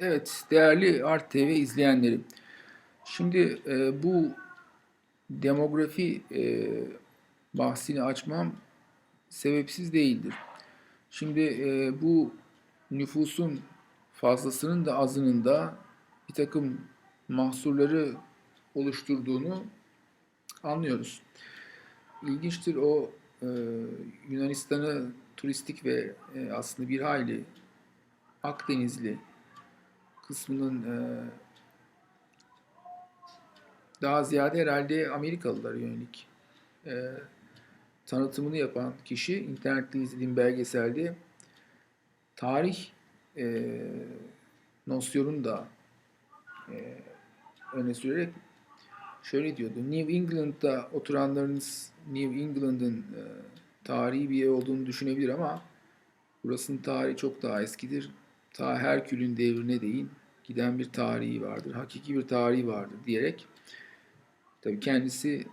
Evet, değerli Art TV izleyenleri. Şimdi e, bu demografi e, bahsini açmam sebepsiz değildir. Şimdi e, bu nüfusun fazlasının da azının da bir takım mahsurları oluşturduğunu anlıyoruz. İlginçtir o e, Yunanistan'ı turistik ve e, aslında bir hayli Akdenizli kısmının e, daha ziyade herhalde Amerikalılara yönelik e, tanıtımını yapan kişi internette izlediğim belgeselde tarih e, nosyonunu da e, öne sürerek şöyle diyordu. New England'da oturanlarınız New England'ın e, tarihi bir yer olduğunu düşünebilir ama burasının tarihi çok daha eskidir. Ta Herkül'ün devrine değin giden bir tarihi vardır. Hakiki bir tarihi vardır diyerek tabii kendisi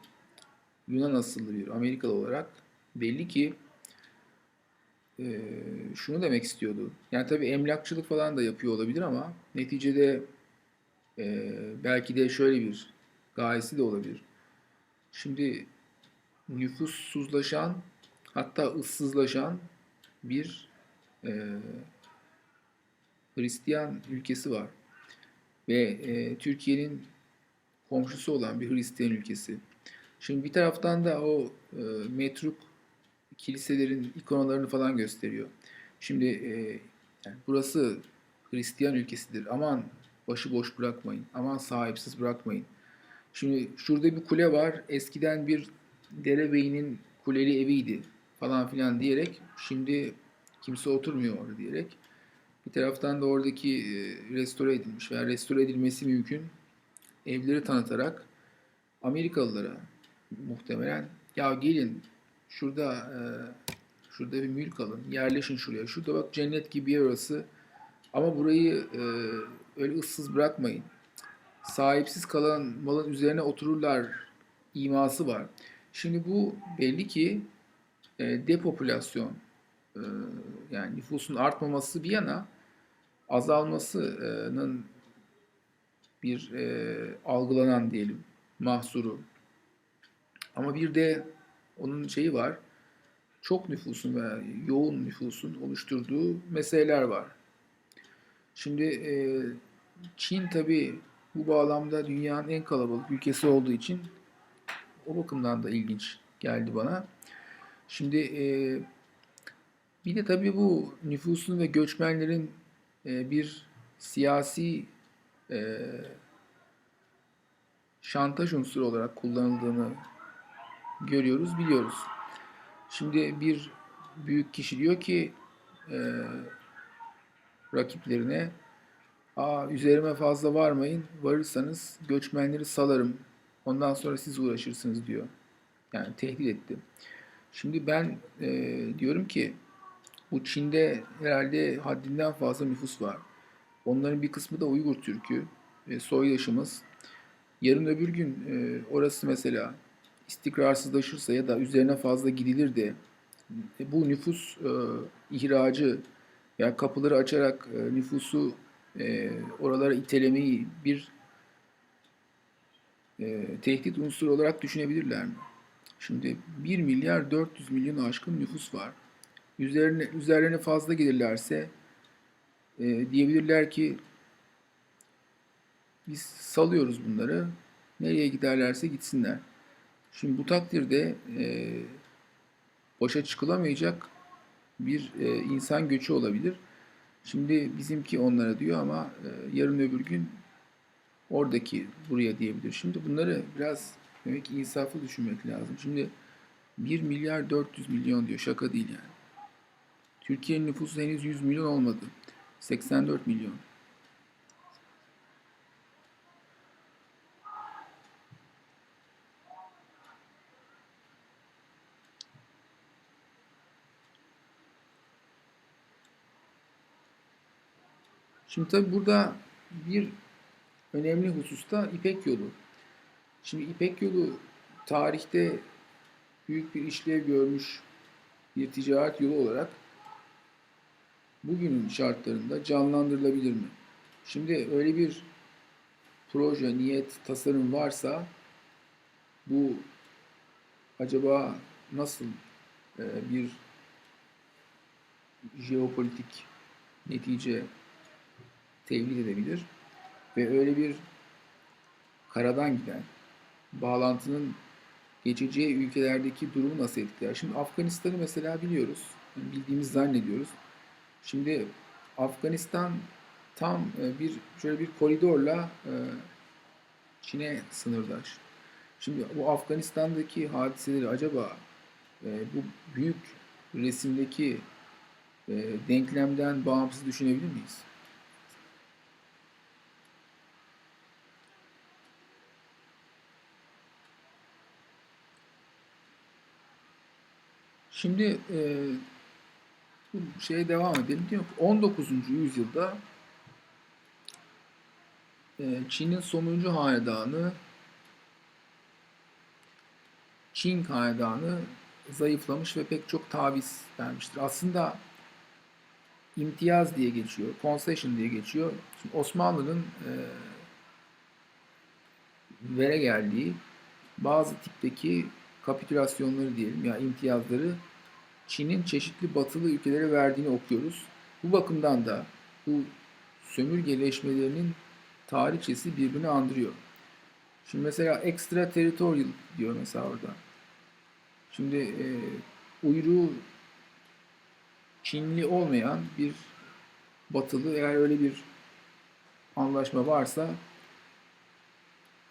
Yunan asıllı bir Amerikalı olarak belli ki e, şunu demek istiyordu. Yani tabii emlakçılık falan da yapıyor olabilir ama neticede e, belki de şöyle bir gayesi de olabilir. Şimdi nüfussuzlaşan hatta ıssızlaşan bir e, Hristiyan ülkesi var. Ve e, Türkiye'nin komşusu olan bir Hristiyan ülkesi. Şimdi bir taraftan da o e, metruk kiliselerin ikonalarını falan gösteriyor. Şimdi e, yani burası Hristiyan ülkesidir. Aman başıboş bırakmayın. Aman sahipsiz bırakmayın. Şimdi şurada bir kule var. Eskiden bir derebeyinin kuleli eviydi falan filan diyerek şimdi kimse oturmuyor orada diyerek bir taraftan da oradaki e, restore edilmiş veya restore edilmesi mümkün evleri tanıtarak Amerikalılara muhtemelen ya gelin şurada e, şurada bir mülk alın, yerleşin şuraya. Şurada bak cennet gibi yer orası. Ama burayı e, öyle ıssız bırakmayın. Sahipsiz kalan malın üzerine otururlar iması var. Şimdi bu belli ki depopülasyon yani nüfusun artmaması bir yana azalmasının bir e, algılanan diyelim mahsuru. Ama bir de onun şeyi var. Çok nüfusun ve yoğun nüfusun oluşturduğu meseleler var. Şimdi e, Çin tabi bu bağlamda dünyanın en kalabalık ülkesi olduğu için o bakımdan da ilginç geldi bana. Şimdi e, bir de tabii bu nüfusun ve göçmenlerin e, bir siyasi e, şantaj unsuru olarak kullanıldığını görüyoruz, biliyoruz. Şimdi bir büyük kişi diyor ki e, rakiplerine Aa, üzerime fazla varmayın, varırsanız göçmenleri salarım, ondan sonra siz uğraşırsınız diyor. Yani tehdit etti. Şimdi ben e, diyorum ki bu Çin'de herhalde haddinden fazla nüfus var. Onların bir kısmı da Uygur Türk'ü, e, soydaşımız. Yarın öbür gün e, orası mesela istikrarsızlaşırsa ya da üzerine fazla gidilir de e, bu nüfus e, ihracı yani kapıları açarak nüfusu oralara itelemeyi bir tehdit unsuru olarak düşünebilirler mi? Şimdi 1 milyar 400 milyon aşkın nüfus var. Üzerine, üzerlerine fazla gelirlerse e, diyebilirler ki biz salıyoruz bunları. Nereye giderlerse gitsinler. Şimdi bu takdirde e, başa çıkılamayacak bir e, insan göçü olabilir. Şimdi bizimki onlara diyor ama e, yarın öbür gün oradaki buraya diyebilir. Şimdi bunları biraz demek ki insaflı düşünmek lazım. Şimdi 1 milyar 400 milyon diyor. Şaka değil yani. Türkiye'nin nüfusu henüz 100 milyon olmadı. 84 milyon. Şimdi tabi burada bir önemli hususta İpek yolu. Şimdi İpek yolu tarihte büyük bir işlev görmüş bir ticaret yolu olarak bugünün şartlarında canlandırılabilir mi? Şimdi öyle bir proje, niyet, tasarım varsa bu acaba nasıl e, bir jeopolitik netice tevlid edebilir ve öyle bir karadan giden bağlantının geçeceği ülkelerdeki durumu nasıl etkiler? Şimdi Afganistan'ı mesela biliyoruz, bildiğimiz zannediyoruz. Şimdi Afganistan tam e, bir şöyle bir koridorla e, Çin'e sınırdaş. Şimdi bu Afganistan'daki hadiseleri acaba e, bu büyük resimdeki denklemden bağımsız düşünebilir miyiz? Şimdi e, şeye devam edelim. Diyor ki 19. yüzyılda e, Çin'in sonuncu hanedanı Çin hanedanı zayıflamış ve pek çok taviz vermiştir. Aslında imtiyaz diye geçiyor, concession diye geçiyor. Şimdi Osmanlı'nın e, vere geldiği bazı tipteki kapitülasyonları diyelim ya imtiyazları Çin'in çeşitli batılı ülkelere verdiğini okuyoruz. Bu bakımdan da bu sömürgeleşmelerinin tarihçesi birbirini andırıyor. Şimdi mesela extra territorial diyor mesela orada. Şimdi e, uyruğu Çinli olmayan bir batılı eğer öyle bir anlaşma varsa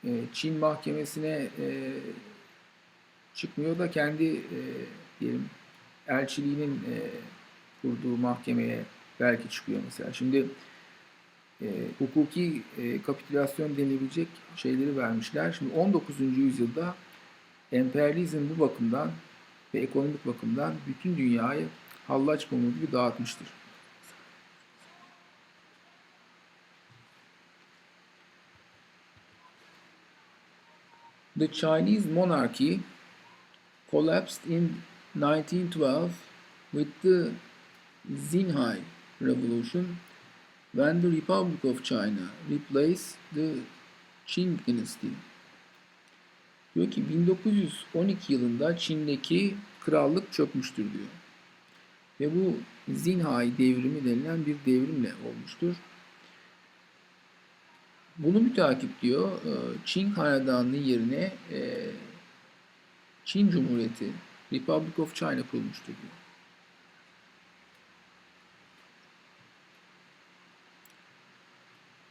e, Çin mahkemesine e, çıkmıyor da kendi e, diyelim elçiliğinin e, kurduğu mahkemeye belki çıkıyor mesela. Şimdi e, hukuki e, kapitülasyon denilebilecek şeyleri vermişler. Şimdi 19. yüzyılda emperyalizm bu bakımdan ve ekonomik bakımdan bütün dünyayı hallaç pamuğu gibi dağıtmıştır. The Chinese monarchy collapsed in 1912 with the Xinhai Revolution when the Republic of China replaced the Qing Dynasty. Diyor ki 1912 yılında Çin'deki krallık çökmüştür diyor. Ve bu Xinhai devrimi denilen bir devrimle olmuştur. Bunu mütakip diyor e, Çin hanedanlığı yerine e, Çin Cumhuriyeti Republic of China kurulmuştur diyor.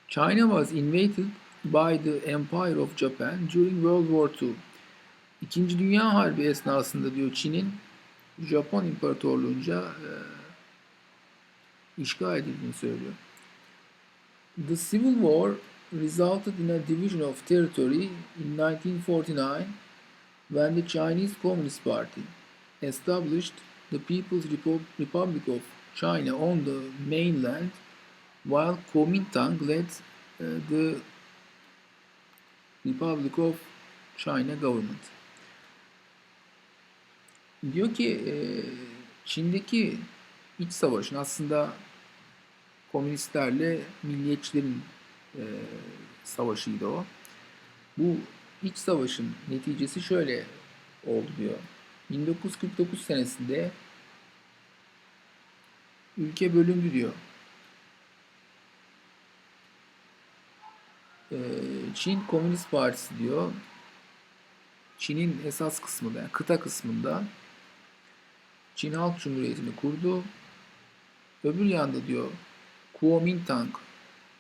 China was invaded by the Empire of Japan during World War II. İkinci Dünya Harbi esnasında diyor Çin'in Japon İmparatorluğunca e, işgal edildiğini söylüyor. The Civil War resulted in a division of territory in 1949 when the Chinese Communist Party established the People's Republic of China on the mainland while Kuomintang led uh, the Republic of China government. Diyor ki e, Çin'deki iç savaşın aslında komünistlerle milliyetçilerin e, savaşıydı o. Bu iç savaşın neticesi şöyle oldu diyor. 1949 senesinde ülke bölündü diyor. Ee, Çin Komünist Partisi diyor. Çin'in esas kısmında, yani kıta kısmında Çin Halk Cumhuriyeti'ni kurdu. Öbür yanda diyor Kuomintang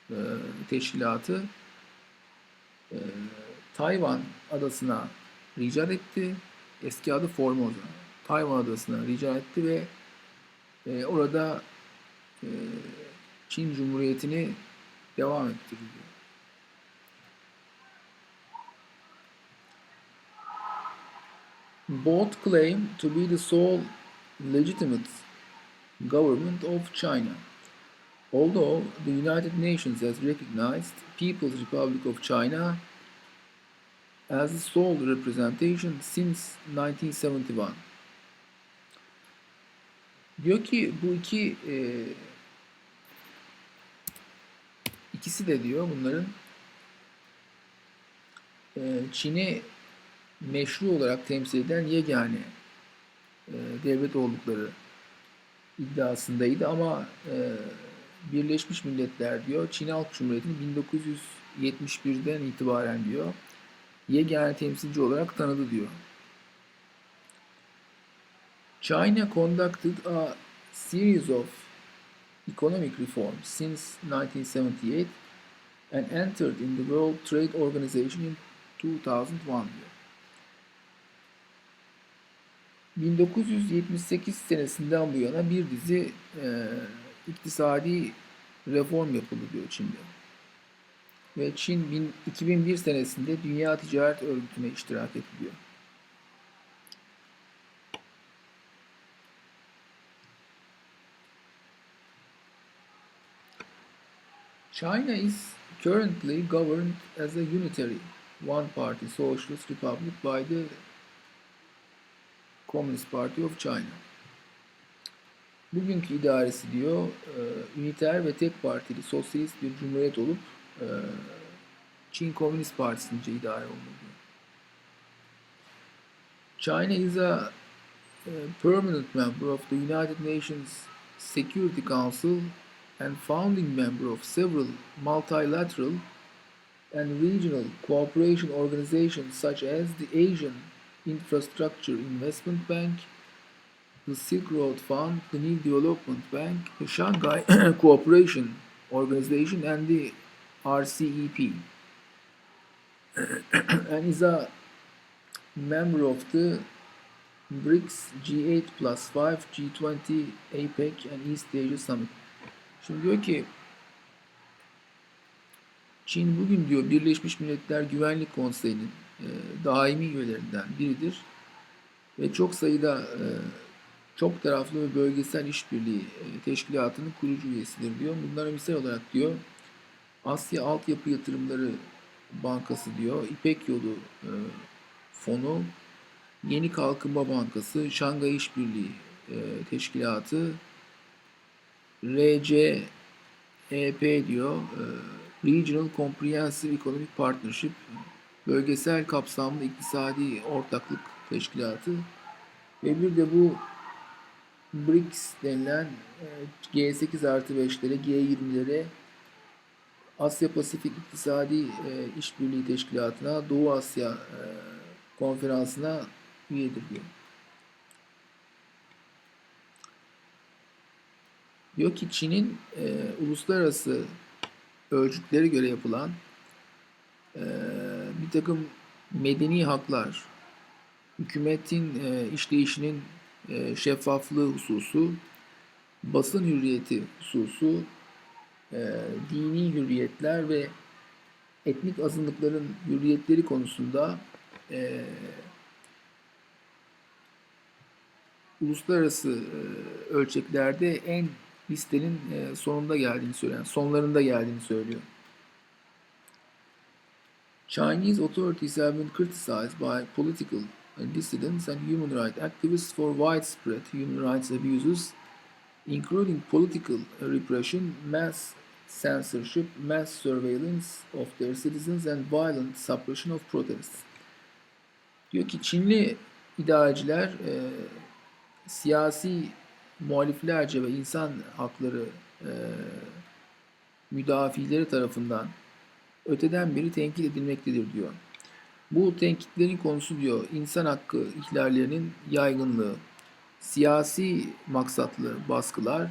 e, teşkilatı e, Tayvan adasına ricat etti. Eski adı Formosa. Tayvan adasına ricat etti ve e, orada e, Çin Cumhuriyeti'ni devam ettirdi. Both claim to be the sole legitimate government of China. Although the United Nations has recognized People's Republic of China as the sole representation since 1971. Diyor ki bu iki e, ikisi de diyor bunların e, Çin'i meşru olarak temsil eden yegane e, devlet oldukları iddiasındaydı ama e, Birleşmiş Milletler diyor Çin Halk Cumhuriyeti'ni 1971'den itibaren diyor yegane temsilci olarak tanıdı diyor. China conducted a series of economic reforms since 1978 and entered in the World Trade Organization in 2001 diyor. 1978 senesinden bu yana bir dizi e, iktisadi reform yapıldı diyor Çin'de. Ve Çin bin- 2001 senesinde Dünya Ticaret Örgütü'ne iştirak ediliyor. China is currently governed as a unitary one-party socialist republic by the Communist Party of China. Bugünkü idaresi diyor, e, üniter ve tek partili sosyalist bir cumhuriyet olup e, Çin Komünist Partisi'nce idare diyor. China is a permanent member of the United Nations Security Council and founding member of several multilateral and regional cooperation organizations such as the Asian Infrastructure Investment Bank, the Silk Road Fund, the New Development Bank, the Shanghai Cooperation Organization, and the RCEP, and is a member of the BRICS, G8 plus 5, G20, APEC, and East Asia Summit. Şimdi diyor ki Çin bugün diyor Birleşmiş Milletler Güvenlik Konseyi'nin e, daimi üyelerinden biridir ve çok sayıda e, çok taraflı ve bölgesel işbirliği e, teşkilatının kurucu üyesidir diyor. Bunlara misal olarak diyor Asya Altyapı Yatırımları Bankası diyor, İpek Yolu e, Fonu, Yeni Kalkınma Bankası, Şangay İşbirliği e, Teşkilatı, RCEP diyor, e, Regional Comprehensive Economic Partnership, Bölgesel Kapsamlı İktisadi Ortaklık Teşkilatı ve bir de bu BRICS denilen e, G8 artı 5'lere, G20'lere, Asya Pasifik İktisadi e, İşbirliği Teşkilatı'na, Doğu Asya e, Konferansı'na üyedir diyor. Diyor ki Çin'in e, uluslararası ölçütlere göre yapılan e, bir takım medeni haklar, hükümetin e, işleyişinin e, şeffaflığı hususu, basın hürriyeti hususu, dini hürriyetler ve etnik azınlıkların hürriyetleri konusunda e, uluslararası e, ölçeklerde en listenin e, sonunda geldiğini söyleyen, sonlarında geldiğini söylüyor. Chinese authorities have been criticized by political dissidents and human rights activists for widespread human rights abuses, including political repression, mass censorship, mass surveillance of their citizens and violent suppression of protests. Diyor ki Çinli idareciler e, siyasi muhaliflerce ve insan hakları e, müdafileri tarafından öteden beri tenkit edilmektedir diyor. Bu tenkitlerin konusu diyor insan hakkı ihlallerinin yaygınlığı, siyasi maksatlı baskılar,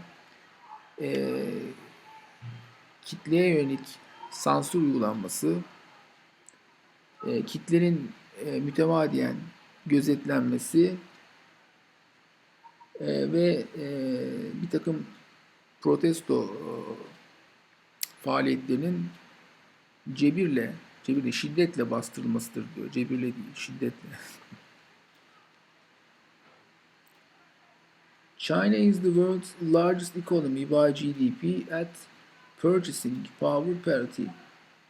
e, kitleye yönelik sansür uygulanması, e, kitlenin e, mütemadiyen gözetlenmesi e, ve e, bir takım protesto e, faaliyetlerinin cebirle, cebirle, şiddetle bastırılmasıdır diyor. Cebirle değil, şiddetle. China is the world's largest economy by GDP at purchasing power parity,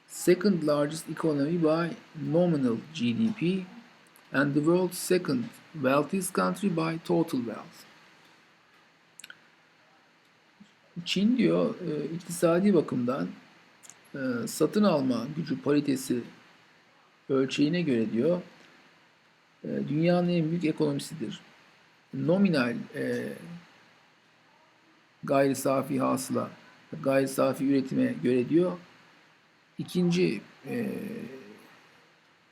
second largest economy by nominal GDP, and the world's second wealthiest country by total wealth. Çin diyor e, iktisadi bakımdan e, satın alma gücü paritesi ölçeğine göre diyor e, dünyanın en büyük ekonomisidir. Nominal e, gayri safi hasıla, gayri safi üretime göre diyor. İkinci e,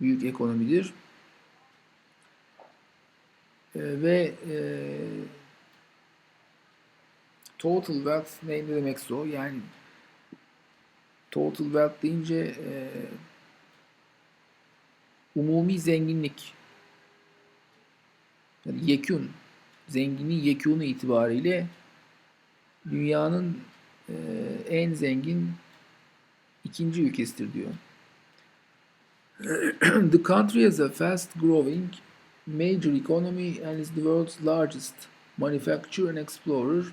büyük ekonomidir. E, ve e, total wealth ne, demekse o? Yani total wealth deyince e, umumi zenginlik. Yani yekün zenginliğin yekûnu itibariyle dünyanın e, en zengin ikinci ülkesidir diyor. the country is a fast growing major economy and is the world's largest manufacturer and explorer.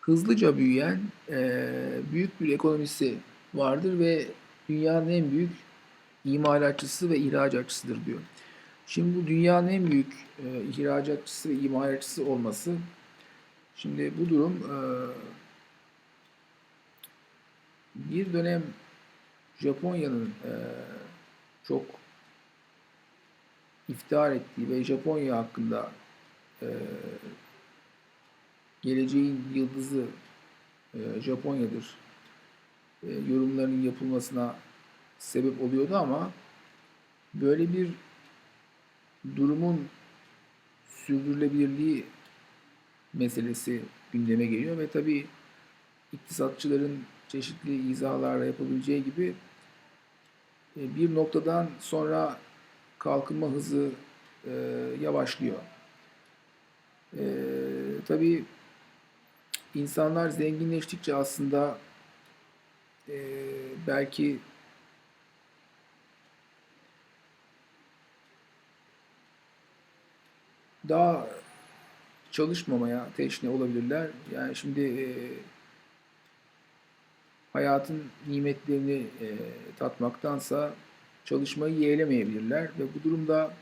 Hızlıca büyüyen e, büyük bir ekonomisi vardır ve dünyanın en büyük imalatçısı ve ihracatçısıdır diyor. Şimdi bu dünyanın en büyük e, ihracatçısı ve imalatçısı olması. Şimdi bu durum e, bir dönem Japonya'nın e, çok iftihar ettiği ve Japonya hakkında e, geleceğin yıldızı e, Japonya'dır e, yorumlarının yapılmasına sebep oluyordu ama böyle bir durumun sürdürülebilirliği meselesi gündeme geliyor ve tabii iktisatçıların çeşitli izahlarla yapabileceği gibi e, bir noktadan sonra kalkınma hızı e, yavaşlıyor. E, tabii insanlar zenginleştikçe aslında e, belki daha çalışmamaya teşne olabilirler. Yani şimdi e, hayatın nimetlerini e, tatmaktansa çalışmayı yeğlemeyebilirler ve bu durumda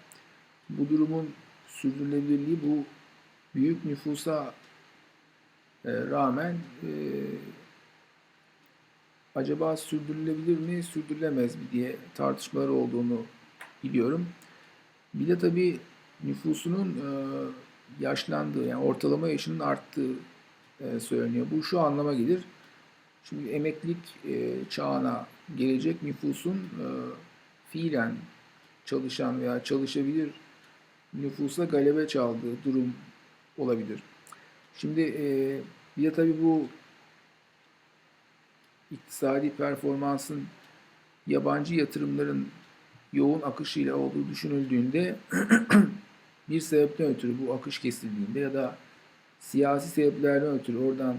bu durumun sürdürülebilirliği bu büyük nüfusa e, rağmen e, acaba sürdürülebilir mi, sürdürülemez mi diye tartışmalar olduğunu biliyorum. Bir de tabii nüfusunun e, yaşlandığı yani ortalama yaşının arttığı e, söyleniyor. Bu şu anlama gelir. Şimdi emeklilik e, çağına gelecek nüfusun e, fiilen çalışan veya çalışabilir nüfusa galebe çaldığı durum olabilir. Şimdi e, bir de tabii bu iktisadi performansın yabancı yatırımların yoğun akışıyla olduğu düşünüldüğünde bir sebepten ötürü bu akış kesildiğinde ya da siyasi sebeplerden ötürü oradan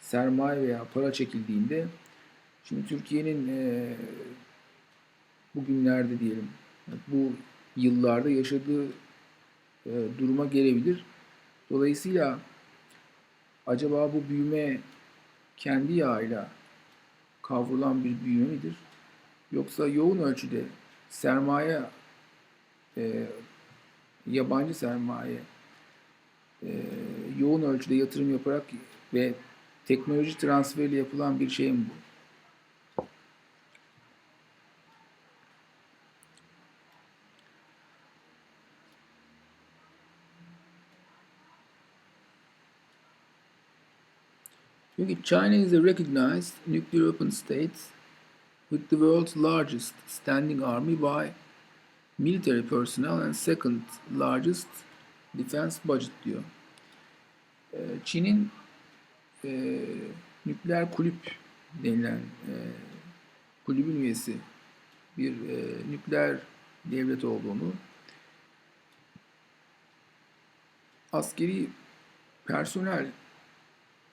sermaye veya para çekildiğinde şimdi Türkiye'nin e, bugünlerde diyelim bu yıllarda yaşadığı e, duruma gelebilir. Dolayısıyla acaba bu büyüme kendi yağıyla kavrulan bir büyüme midir? Yoksa yoğun ölçüde sermaye e, yabancı sermaye e, yoğun ölçüde yatırım yaparak ve teknoloji transferiyle yapılan bir şey mi bu? Çünkü China is a recognized nuclear weapon state with the world's largest standing army by military personnel and second largest defense budget diyor. Ee, Çin'in e, nükleer kulüp denilen e, kulübün üyesi bir e, nükleer devlet olduğunu askeri personel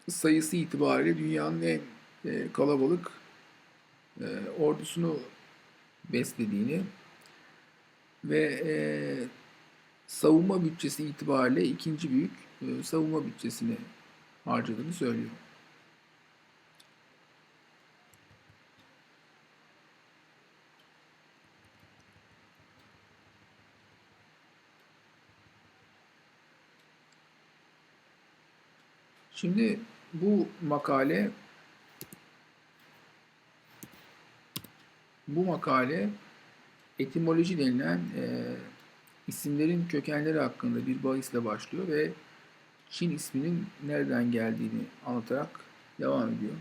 sayısı itibariyle dünyanın en e, kalabalık e, ordusunu beslediğini ve e, savunma bütçesi itibariyle ikinci büyük e, savunma bütçesini harcadığını söylüyor. Şimdi bu makale bu makale etimoloji denilen e, isimlerin kökenleri hakkında bir bahisle başlıyor ve Çin isminin nereden geldiğini anlatarak devam ediyor.